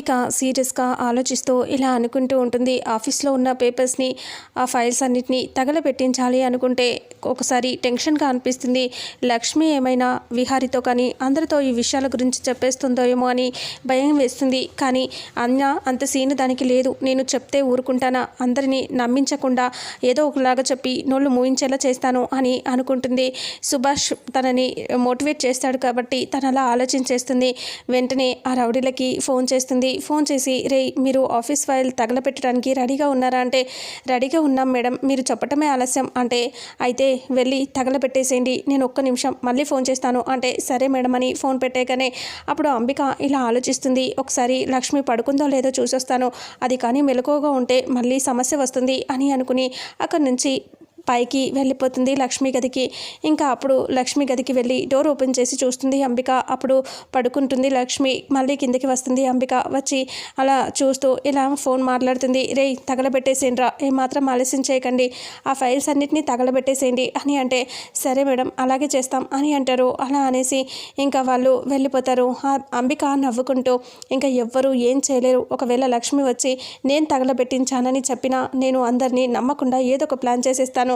అంబిక సీరియస్గా ఆలోచిస్తూ ఇలా అనుకుంటూ ఉంటుంది. ఆఫీస్లో ఉన్న పేపర్స్ని ఆ ఫైల్స్ అన్నిటినీ తగలబెట్టించాలి అనుకుంటే ఒకసారి టెన్షన్గా అనిపిస్తుంది. లక్ష్మి ఏమైనా విహారితో కానీ అందరితో ఈ విషయాల గురించి చెప్పేస్తుందో ఏమో అని భయం వేస్తుంది. కానీ అన్న అంత సీను దానికి లేదు. నేను చెప్తే ఊరుకుంటానా? అందరినీ నమ్మించకుండా ఏదో ఒకలాగా చెప్పి నోళ్ళు మూయించేలా చేస్తాను అని అనుకుంటుంది. సుభాష్ తనని మోటివేట్ చేస్తాడు కాబట్టి తను అలా ఆలోచించేస్తుంది. వెంటనే ఆ రౌడీలకి ఫోన్ చేస్తుంది. ఫోన్ చేసి రే మీరు ఆఫీస్ ఫైల్ తగలపెట్టడానికి రెడీగా ఉన్నారా? అంటే రెడీగా ఉన్నాం మేడం మీరు చెప్పటమే ఆలస్యం. అంటే అయితే వెళ్ళి తగలపెట్టేసేయండి నేను ఒక్క నిమిషం మళ్ళీ ఫోన్ చేస్తాను. అంటే సరే మేడం అని ఫోన్ పెట్టేగానే అప్పుడు అంబిక ఇలా ఆలోచిస్తుంది ఒకసారి లక్ష్మి పడుకుందో లేదో చూసొస్తాను అది కానీ మెలకువగా ఉంటే మళ్ళీ సమస్య వస్తుంది అని అనుకుని అక్కడి నుంచి పైకి వెళ్ళిపోతుంది లక్ష్మి గదికి. ఇంకా అప్పుడు లక్ష్మి గదికి వెళ్ళి డోర్ ఓపెన్ చేసి చూస్తుంది అంబిక. అప్పుడు పడుకుంటుంది లక్ష్మి. మళ్ళీ కిందకి వస్తుంది అంబిక. వచ్చి అలా చూస్తూ ఇలా ఫోన్ మాట్లాడుతుంది. రే తగలబెట్టేసేయండిరా. ఏమాత్రం ఆలస్యం చేయకండి. ఆ ఫైల్స్ అన్నిటినీ తగలబెట్టేసేయండి. అని అంటే సరే మేడం అలాగే చేస్తాం. అని అంటారు. అలా అనేసి ఇంకా వాళ్ళు వెళ్ళిపోతారు. అంబిక నవ్వుకుంటూ ఇంకా ఎవ్వరూ ఏం చేయలేరు. ఒకవేళ లక్ష్మి వచ్చి నేను తగలబెట్టించానని చెప్పినా నేను అందరినీ నమ్మకుండా ఏదో ఒక ప్లాన్ చేసేస్తాను.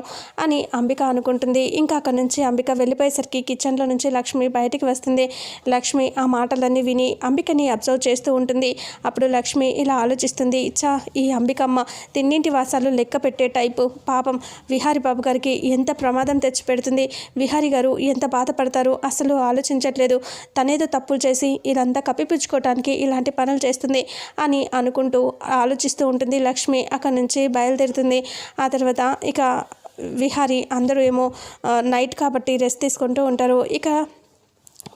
అని అంబిక అనుకుంటుంది. ఇంకా అక్కడి నుంచి అంబిక వెళ్ళిపోయేసరికి కిచెన్లో నుంచి లక్ష్మి బయటికి వస్తుంది. లక్ష్మి ఆ మాటలన్నీ విని అంబికని అబ్జర్వ్ చేస్తూ ఉంటుంది. అప్పుడు లక్ష్మి ఇలా ఆలోచిస్తుంది. చా ఈ అంబికమ్మ తిన్నింటి వాసాలు లెక్క పెట్టే టైపు. పాపం విహారి బాబు గారికి ఎంత ప్రమాదం తెచ్చిపెడుతుంది. విహారి గారు ఎంత బాధపడతారు అసలు ఆలోచించట్లేదు. తనేదో తప్పులు చేసి ఇదంతా కప్పిపుచ్చుకోవటానికి ఇలాంటి పనులు చేస్తుంది అని అనుకుంటూ ఆలోచిస్తూ ఉంటుంది లక్ష్మి. అక్కడి నుంచి బయలుదేరుతుంది. ఆ తర్వాత ఇక విహారి అందరూ ఏమో నైట్ కాబట్టి రెస్ట్ తీసుకుంటూ ఉంటారు. ఇక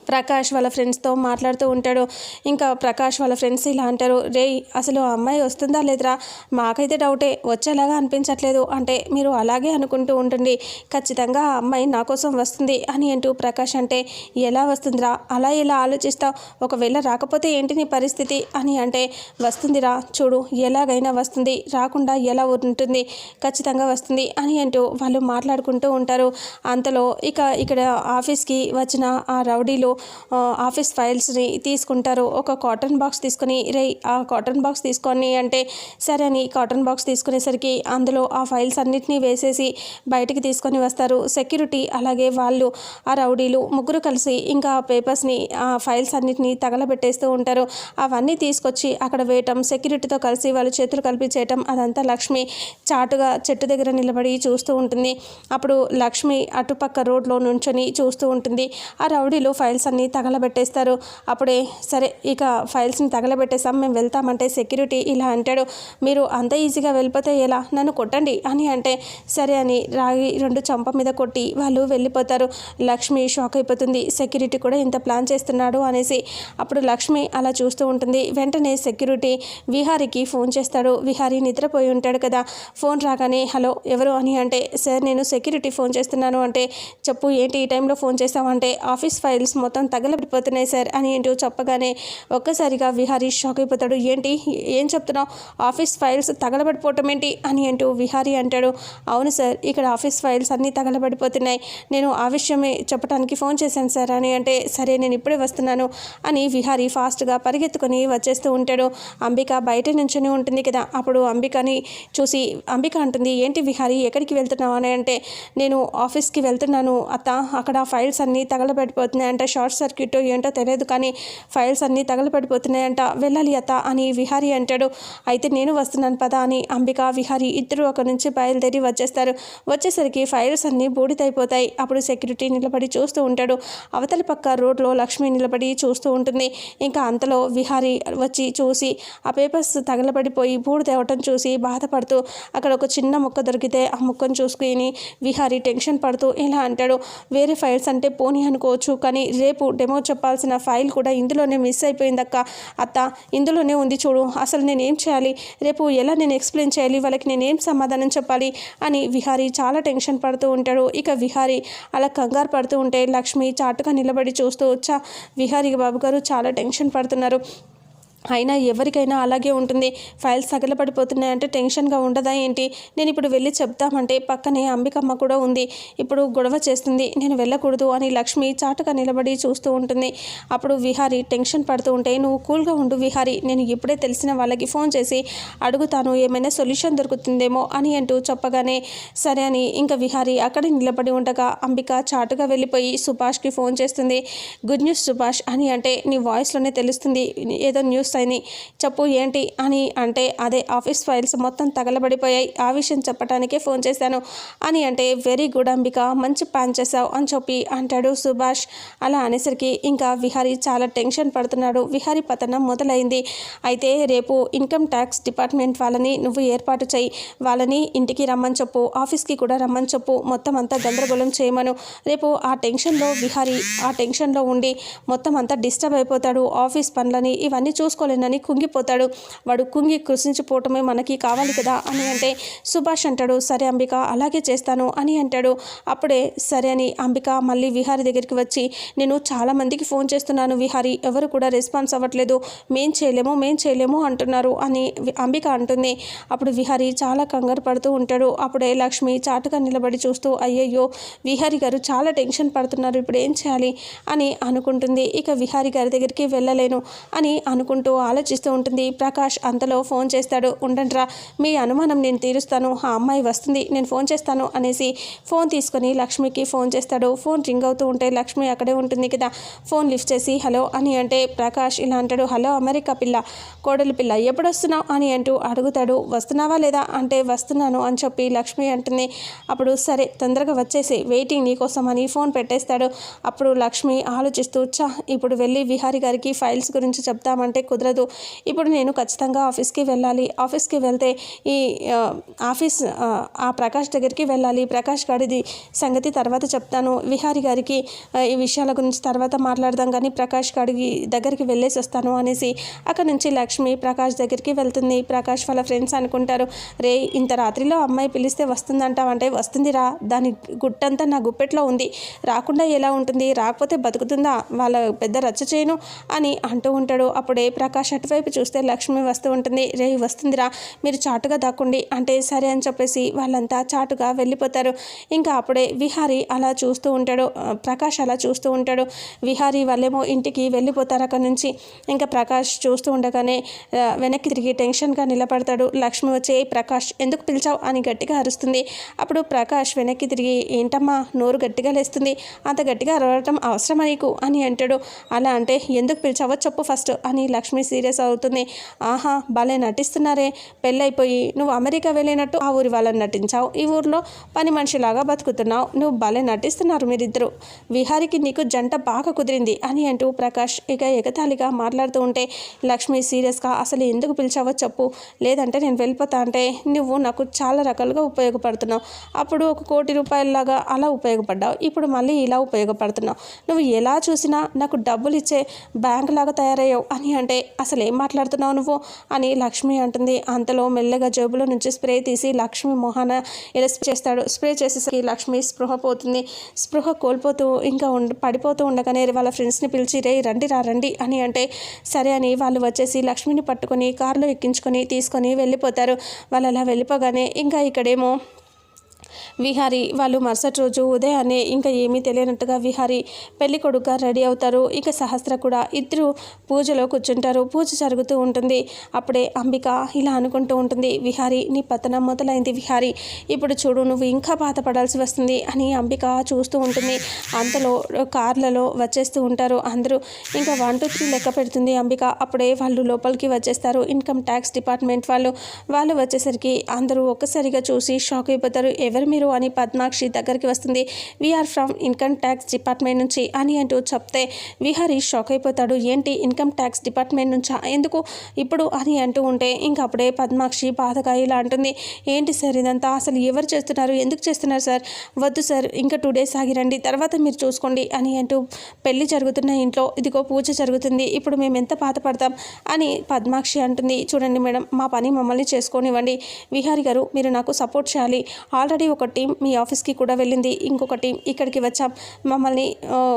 ప్రకాష్ వాళ్ళ ఫ్రెండ్స్తో మాట్లాడుతూ ఉంటాడు. ఇంకా ప్రకాష్ వాళ్ళ ఫ్రెండ్స్ ఇలా అంటారు రే అసలు ఆ అమ్మాయి వస్తుందా లేదురా? మాకైతే డౌటే వచ్చేలాగా అనిపించట్లేదు. అంటే మీరు అలాగే అనుకుంటూ ఉంటుంది ఖచ్చితంగా ఆ అమ్మాయి నా కోసం వస్తుంది అని అంటూ ప్రకాష్ అంటే ఎలా వస్తుందిరా? అలా ఇలా ఆలోచిస్తావు? ఒకవేళ రాకపోతే ఏంటి నీ పరిస్థితి? అని అంటే వస్తుందిరా చూడు ఎలాగైనా వస్తుంది. రాకుండా ఎలా ఉంటుంది? ఖచ్చితంగా వస్తుంది అని అంటూ వాళ్ళు మాట్లాడుకుంటూ ఉంటారు. అంతలో ఇక ఇక్కడ ఆఫీస్కి వచ్చిన ఆ రౌడీలు ఆఫీస్ ఫైల్స్ని తీసుకుంటారు. ఒక కాటన్ బాక్స్ తీసుకొని రే ఆ కాటన్ బాక్స్ తీసుకొని అంటే సరే అని కాటన్ బాక్స్ తీసుకునేసరికి అందులో ఆ ఫైల్స్ అన్నిటినీ వేసేసి బయటికి తీసుకొని వస్తారు. సెక్యూరిటీ అలాగే వాళ్ళు ఆ రౌడీలు ముగ్గురు కలిసి ఇంకా ఆ పేపర్స్ని ఆ ఫైల్స్ అన్నిటినీ తగలబెట్టేస్తూ ఉంటారు. అవన్నీ తీసుకొచ్చి అక్కడ వేయటం సెక్యూరిటీతో కలిసి వాళ్ళు చేతులు కలిపి చేయటం అదంతా లక్ష్మి చాటుగా చెట్టు దగ్గర నిలబడి చూస్తూ ఉంటుంది. అప్పుడు లక్ష్మి అటుపక్క రోడ్లో నుంచొని చూస్తూ ఉంటుంది. ఆ రౌడీలు ఫైల్స్ అన్నీ తగలబెట్టేస్తారు. అప్పుడే సరే ఇక ఫైల్స్ని తగలబెట్టేసాం మేము వెళ్తామంటే సెక్యూరిటీ ఇలా అంటాడు. మీరు అంత ఈజీగా వెళ్ళిపోతే ఎలా? నన్ను కొట్టండి అని అంటే సరే అని రాగి రెండు చంప మీద కొట్టి వాళ్ళు వెళ్ళిపోతారు. లక్ష్మి షాక్ అయిపోతుంది. సెక్యూరిటీ కూడా ఇంత ప్లాన్ చేస్తున్నాడు అనేసి. అప్పుడు లక్ష్మి అలా చూస్తూ ఉంటుంది. వెంటనే సెక్యూరిటీ విహారికి ఫోన్ చేస్తాడు. విహారీ నిద్రపోయి ఉంటాడు కదా. ఫోన్ రాగానే హలో ఎవరు? అని అంటే సార్ నేను సెక్యూరిటీ ఫోన్ చేస్తున్నాను. అంటే చెప్పు ఏంటి ఈ టైంలో ఫోన్ చేస్తామంటే ఆఫీస్ ఫైల్స్ మొత్తం మొత్తం తగలబడిపోతున్నాయి సార్ అని ఏంటో చెప్పగానే ఒక్కసారిగా విహారీ షాక్ అయిపోతాడు. ఏంటి? ఏం చెప్తున్నావు? ఆఫీస్ ఫైల్స్ తగలబడిపోవటం ఏంటి? అని అంటూ విహారీ అంటాడు. అవును సార్ ఇక్కడ ఆఫీస్ ఫైల్స్ అన్నీ తగలబడిపోతున్నాయి. నేను ఆ విషయమే చెప్పడానికి ఫోన్ చేశాను సార్ అని అంటే సరే నేను ఇప్పుడే వస్తున్నాను అని విహారీ ఫాస్ట్గా పరిగెత్తుకొని వచ్చేస్తూ ఉంటాడు. అంబిక బయట నుంచొని ఉంటుంది కదా అప్పుడు అంబికని చూసి అంబిక అంటుంది ఏంటి విహారీ ఎక్కడికి వెళ్తున్నావు? అని అంటే నేను ఆఫీస్కి వెళ్తున్నాను అత్త అక్కడ ఫైల్స్ అన్నీ అంటే షార్ట్ సర్క్యూట్ ఏంటో తెలియదు కానీ ఫైల్స్ అన్నీ తగలపడిపోతున్నాయంట వెళ్ళాలి అత్త అని విహారీ అంటాడు. అయితే నేను వస్తున్నాను పదా అని అంబిక విహారీ ఇద్దరు అక్కడి నుంచి బయలుదేరి వచ్చేస్తారు. వచ్చేసరికి ఫైల్స్ అన్నీ బూడిదైపోతాయి. అప్పుడు సెక్యూరిటీ నిలబడి చూస్తూ ఉంటాడు. అవతలి పక్క రోడ్లో లక్ష్మి నిలబడి చూస్తూ ఉంటుంది. ఇంకా అంతలో విహారీ వచ్చి చూసి ఆ పేపర్స్ తగలబడిపోయి బూడి తేవటం చూసి బాధపడుతూ అక్కడ ఒక చిన్న ముక్క దొరికితే ఆ ముక్కను చూసుకుని విహారీ టెన్షన్ పడుతూ ఇలా అంటాడు. వేరే ఫైల్స్ అంటే పోనీ అనుకోవచ్చు కానీ రేపు డెమో చెప్పాల్సిన ఫైల్ కూడా ఇందులోనే మిస్ అయిపోయిందక్క అత్త ఇందులోనే ఉంది చూడు. అసలు నేను ఏం చేయాలి? రేపు ఎలా నేను ఎక్స్ప్లెయిన్ చేయాలి? వాళ్ళకి నేను ఏం సమాధానం చెప్పాలి? అని విహారీ చాలా టెన్షన్ పడుతూ ఉంటాడు. ఇక విహారీ అలా కంగారు పడుతూ ఉంటే లక్ష్మి చాటుగా నిలబడి చూస్తూ వచ్చా విహారీ బాబు గారు చాలా టెన్షన్ పడుతున్నారు. అయినా ఎవరికైనా అలాగే ఉంటుంది. ఫైల్స్ తగలబడిపోతున్నాయంటే టెన్షన్గా ఉండదా ఏంటి? నేను ఇప్పుడు వెళ్ళి చెప్తామంటే పక్కనే అంబికమ్మ కూడా ఉంది. ఇప్పుడు గొడవ చేస్తుంది. నేను వెళ్ళకూడదు అని లక్ష్మి చాటుగా నిలబడి చూస్తూ ఉంటుంది. అప్పుడు విహారి టెన్షన్ పడుతూ ఉంటే నువ్వు కూల్గా ఉండు విహారి. నేను ఇప్పుడే తెలిసిన వాళ్ళకి ఫోన్ చేసి అడుగుతాను ఏమైనా సొల్యూషన్ దొరుకుతుందేమో అని అంటూ చెప్పగానే సరే అని ఇంకా విహారి అక్కడే నిలబడి ఉండగా అంబిక చాటుగా వెళ్ళిపోయి సుభాష్కి ఫోన్ చేస్తుంది. గుడ్ న్యూస్ సుభాష్ అని అంటే నీ వాయిస్లోనే తెలుస్తుంది. ఏదో న్యూస్ అయినాయి చెప్పు ఏంటి అని అంటే అదే ఆఫీస్ ఫైల్స్ మొత్తం తగలబడిపోయాయి. ఆ విషయం చెప్పడానికే ఫోన్ చేశాను. అని అంటే వెరీ గుడ్ అంబిక మంచి ప్లాన్ చేశావు అని చెప్పి అంటాడు సుభాష్. అలా అనేసరికి ఇంకా విహారీ చాలా టెన్షన్ పడుతున్నాడు. విహారీ పతనం మొదలైంది. అయితే రేపు ఇన్కమ్ ట్యాక్స్ డిపార్ట్మెంట్ వాళ్ళని నువ్వు ఏర్పాటు చేయి. వాళ్ళని ఇంటికి రమ్మని చెప్పు ఆఫీస్కి కూడా రమ్మని చెప్పు. మొత్తం అంతా గందరగోళం చేయమను. రేపు ఆ టెన్షన్లో విహారీ ఆ టెన్షన్లో ఉండి మొత్తం అంతా డిస్టర్బ్ అయిపోతాడు. ఆఫీస్ పనులని ఇవన్నీ చూసుకోలేనని కుంగిపోతాడు. వాడు కుంగి కృషించిపోవటమే మనకి కావాలి కదా? అని అంటే సుభాష్ అంటాడు సరే అంబిక అలాగే చేస్తాను అని అంటాడు. అప్పుడే సరే అని అంబిక మళ్ళీ విహారీ దగ్గరికి వచ్చి నేను చాలామందికి ఫోన్ చేస్తున్నాను విహారీ ఎవరు కూడా రెస్పాన్స్ అవ్వట్లేదు. మేం చేయలేము మేం చేయలేము అంటున్నారు అని అంబిక అంటుంది. అప్పుడు విహారీ చాలా కంగారు పడుతూ ఉంటాడు. అప్పుడే లక్ష్మి చాటుగా నిలబడి చూస్తూ అయ్యయ్యో విహారి గారు చాలా టెన్షన్ పడుతున్నారు ఇప్పుడు ఏం చేయాలి? అని అనుకుంటుంది. ఇక విహారీ గారి దగ్గరికి వెళ్ళలేను అని అనుకుంటూ ఆలోచిస్తూ ఉంటుంది. ప్రకాష్ అంతలో ఫోన్ చేస్తాడు. ఉండండిరా మీ అనుమానం నేను తీరుస్తాను. ఆ అమ్మాయి వస్తుంది. నేను ఫోన్ చేస్తాను అనేసి ఫోన్ తీసుకొని లక్ష్మికి ఫోన్ చేస్తాడు. ఫోన్ రింగ్ అవుతూ ఉంటే లక్ష్మి అక్కడే ఉంటుంది కదా. ఫోన్ లిఫ్ట్ చేసి హలో అని అంటే ప్రకాష్ ఇలా అంటాడు. హలో అమెరికా పిల్ల కోడలి పిల్ల ఎప్పుడు వస్తున్నావు అని అంటూ అడుగుతాడు. వస్తున్నావా లేదా? అంటే వస్తున్నాను అని చెప్పి లక్ష్మి అంటుంది. అప్పుడు సరే తొందరగా వచ్చేసి వెయిటింగ్ నీకోసం అని ఫోన్ పెట్టేస్తాడు. అప్పుడు లక్ష్మి ఆలోచిస్తూ చా ఇప్పుడు వెళ్ళి విహారీ గారికి ఫైల్స్ గురించి చెప్తామంటే కుదరదు. కుదరదు. ఇప్పుడు నేను ఖచ్చితంగా ఆఫీస్కి వెళ్ళాలి. ఆఫీస్కి వెళ్తే ఈ ఆఫీస్ ఆ, ప్రకాష్ దగ్గరికి వెళ్ళాలి. ప్రకాష్ గారిది సంగతి తర్వాత చెప్తాను. విహారీ గారికి ఈ విషయాల గురించి తర్వాత మాట్లాడదాం. కానీ ప్రకాష్ గారికి దగ్గరికి వెళ్ళేసి వస్తాను అనేసి అక్కడ నుంచి లక్ష్మి ప్రకాష్ దగ్గరికి వెళ్తుంది. ప్రకాష్ వాళ్ళ ఫ్రెండ్స్ అనుకుంటారు రే ఇంత రాత్రిలో అమ్మాయి పిలిస్తే వస్తుందంటావంటే వస్తుందిరా. దాని గుట్టంతా నా గుప్పెట్లో ఉంది. రాకుండా ఎలా ఉంటుంది? రాకపోతే బతుకుతుందా? వాళ్ళ పెద్ద రచ్చ చేయను అని అంటూ ఉంటాడు. అప్పుడే ప్రకాష్ అటువైపు చూస్తే లక్ష్మి వస్తూ ఉంటుంది. రే వస్తుందిరా మీరు చాటుగా దాక్కుండి. అంటే సరే అని చెప్పేసి వాళ్ళంతా చాటుగా వెళ్ళిపోతారు. ఇంకా అప్పుడే విహారీ అలా చూస్తూ ఉంటాడు. ప్రకాష్ అలా చూస్తూ ఉంటాడు. విహారీ వాళ్ళేమో ఇంటికి వెళ్ళిపోతారు అక్కడ నుంచి. ఇంకా ప్రకాష్ చూస్తూ ఉండగానే వెనక్కి తిరిగి టెన్షన్గా నిలబడతాడు. లక్ష్మి వచ్చే ప్రకాష్ ఎందుకు పిలిచావు? అని గట్టిగా అరుస్తుంది. అప్పుడు ప్రకాష్ వెనక్కి తిరిగి ఏంటమ్మా నోరు గట్టిగా లేస్తుంది. అంత గట్టిగా అరవటం అవసరమా నీకు? అని అంటాడు. అలా అంటే ఎందుకు పిలిచావో చెప్పు ఫస్ట్ అని లక్ష్మి లక్ష్మి సీరియస్ అవుతుంది. ఆహా భలే నటిస్తున్నారే. పెళ్ళైపోయి నువ్వు అమెరికా వెళ్ళినట్టు ఆ ఊరి వాళ్ళని నటించావు. ఈ ఊర్లో పని మనిషిలాగా బతుకుతున్నావు. నువ్వు భలే నటిస్తున్నారు మీరిద్దరు. విహారికి నీకు జంట బాగా కుదిరింది అని అంటూ ప్రకాష్ ఇక ఎగతాళిగా మాట్లాడుతూ ఉంటే లక్ష్మి సీరియస్గా అసలు ఎందుకు పిలిచావో చెప్పు. లేదంటే నేను వెళ్ళిపోతా అంటే నువ్వు నాకు చాలా రకాలుగా ఉపయోగపడుతున్నావు. అప్పుడు ఒక కోటి రూపాయలలాగా అలా ఉపయోగపడ్డావు. ఇప్పుడు మళ్ళీ ఇలా ఉపయోగపడుతున్నావు. నువ్వు ఎలా చూసినా నాకు డబ్బులు ఇచ్చే బ్యాంక్ లాగా తయారయ్యావు అని అంటే అసలు ఏం మాట్లాడుతున్నావు నువ్వు? అని లక్ష్మి అంటుంది. అంతలో మెల్లగా జేబులో నుంచి స్ప్రే తీసి లక్ష్మి మొహాన ఎలా స్ప్రే చేస్తాడు. స్ప్రే చేసేసరికి లక్ష్మి స్పృహ పోతుంది. స్పృహ కోల్పోతూ ఇంకా ఉండ పడిపోతూ ఉండగానే వాళ్ళ ఫ్రెండ్స్ని పిలిచి రే రండి రా రండి అని అంటే సరే అని వాళ్ళు వచ్చేసి లక్ష్మిని పట్టుకొని కారులో ఎక్కించుకొని తీసుకొని వెళ్ళిపోతారు. వాళ్ళు అలా వెళ్ళిపోగానే ఇంకా ఇక్కడేమో విహారీ వాళ్ళు మరుసటి రోజు ఉదయాన్నే ఇంకా ఏమీ తెలియనట్టుగా విహారీ పెళ్ళి కొడుకుగా రెడీ అవుతారు. ఇక సహస్ర కూడా ఇద్దరు పూజలో కూర్చుంటారు. పూజ జరుగుతూ ఉంటుంది. అప్పుడే అంబిక ఇలా అనుకుంటూ ఉంటుంది. విహారీ నీ పతనం మొదలైంది విహారీ. ఇప్పుడు చూడు నువ్వు ఇంకా బాధపడాల్సి వస్తుంది అని అంబిక చూస్తూ ఉంటుంది. అంతలో కార్లలో వచ్చేస్తూ ఉంటారు అందరూ. ఇంకా వన్ టూ త్రీ లెక్క పెడుతుంది అంబిక. అప్పుడే వాళ్ళు లోపలికి వచ్చేస్తారు. ఇన్కమ్ ట్యాక్స్ డిపార్ట్మెంట్ వాళ్ళు వాళ్ళు వచ్చేసరికి అందరూ ఒక్కసారిగా చూసి షాక్ అయిపోతారు. ఎవరి మీరు అని పద్మాక్షి దగ్గరికి వస్తుంది. We are from income tax department నుంచి అని అంటూ చెప్తే విహారి షాక్ అయిపోతాడు. ఏంటి ఇన్కమ్ ట్యాక్స్ డిపార్ట్మెంట్ నుంచా? ఎందుకు? ఇప్పుడు అని అంటూ ఉంటే ఇంకా అప్పుడే పద్మాక్షి బాధగా ఇలా అంటుంది. ఏంటి సార్ ఇదంతా? అసలు ఎవరు చేస్తున్నారు? ఎందుకు చేస్తున్నారు సార్? వద్దు సార్ ఇంకా టూ డేస్ ఆగిరండి. తర్వాత మీరు చూసుకోండి అని అంటూ పెళ్ళి జరుగుతున్న ఇంట్లో ఇదిగో పూజ జరుగుతుంది. ఇప్పుడు మేము ఎంత బాధపడతాం? అని పద్మాక్షి అంటుంది. చూడండి మేడం మా పని మమ్మల్ని చేసుకోనివ్వండి. విహారి గారు మీరు నాకు సపోర్ట్ చేయాలి. ఆల్రెడీ ఒక టీం మీ ఆఫీస్కి కూడా వెళ్ళింది. ఇంకొక టీం ఇక్కడికి వచ్చాం. మమ్మల్ని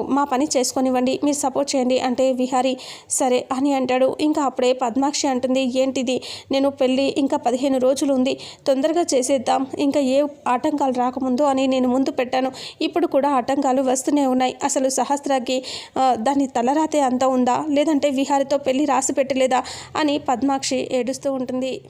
మా పని చేసుకొనివ్వండి. మీరు సపోర్ట్ చేయండి అంటే విహారీ సరే అని అంటాడు. ఇంకా అప్పుడే పద్మాక్షి అంటుంది ఏంటిది? నేను పెళ్ళి ఇంకా పదిహేను రోజులు ఉంది. తొందరగా చేసేద్దాం. ఇంకా ఏ ఆటంకాలు రాకముందు అని నేను ముందు పెట్టాను. ఇప్పుడు కూడా ఆటంకాలు వస్తూనే ఉన్నాయి. అసలు సహస్రాకి దాని తలరాతే అంత ఉందా? లేదంటే విహారితో పెళ్ళి రాసి పెట్టలేదా? అని పద్మాక్షి ఏడుస్తూ ఉంటుంది.